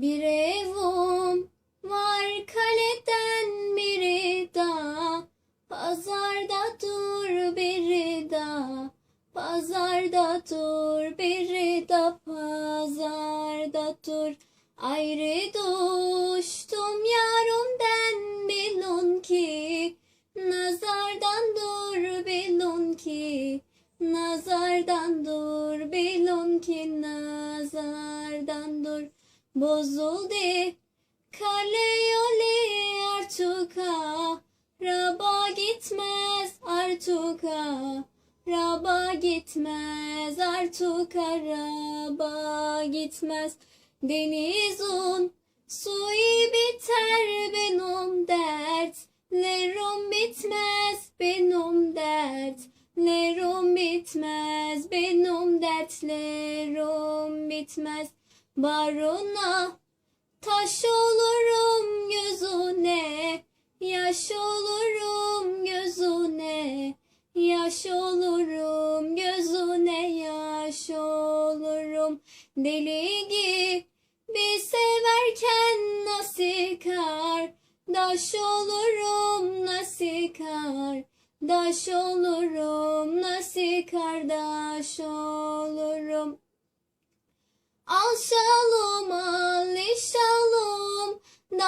Bir evim var kaleden biri daha. Pazarda dur biri daha. Pazarda dur biri de pazarda dur. Ayrı düştüm yarımdan bilun ki. Nazardan dur bilun ki. Nazardan dur bilun ki. Nazardan dur Bozuldu. Kale yolu artıka Raba gitmez artıka Raba gitmez artık araba gitmez. Denizun suyu biter benim dertlerim bitmez benim dertlerim bitmez benim dertlerim bitmez Baruna taş olurum gözüne yaş olurum gözüne Yaş olurum gözüne yaş olurum. Deli gibi severken nasıl kar? Daş olurum nasıl kar? Daş olurum nasıl kardeş olurum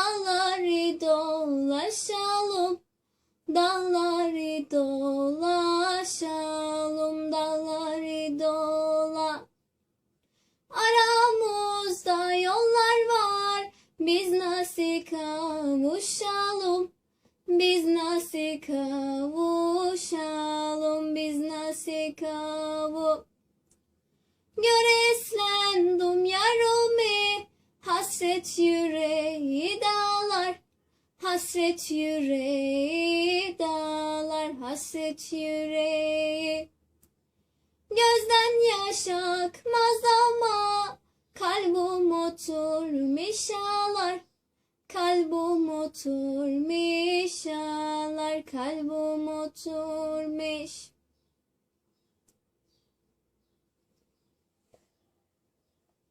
Dalları dolaşalım Dalları dolaşalım, dalları dola. Aramızda yollar var, biz nasıl kavuşalım? Biz nasıl kavuşalım, biz nasıl kavu? Göreslendim yarımı, hasret yüreği dağlar. Hasret yüreği dağlar, hasret yüreği. Gözden yaş akmaz ama kalbim oturmuş ağlar. Kalbim oturmuş ağlar, kalbim oturmuş.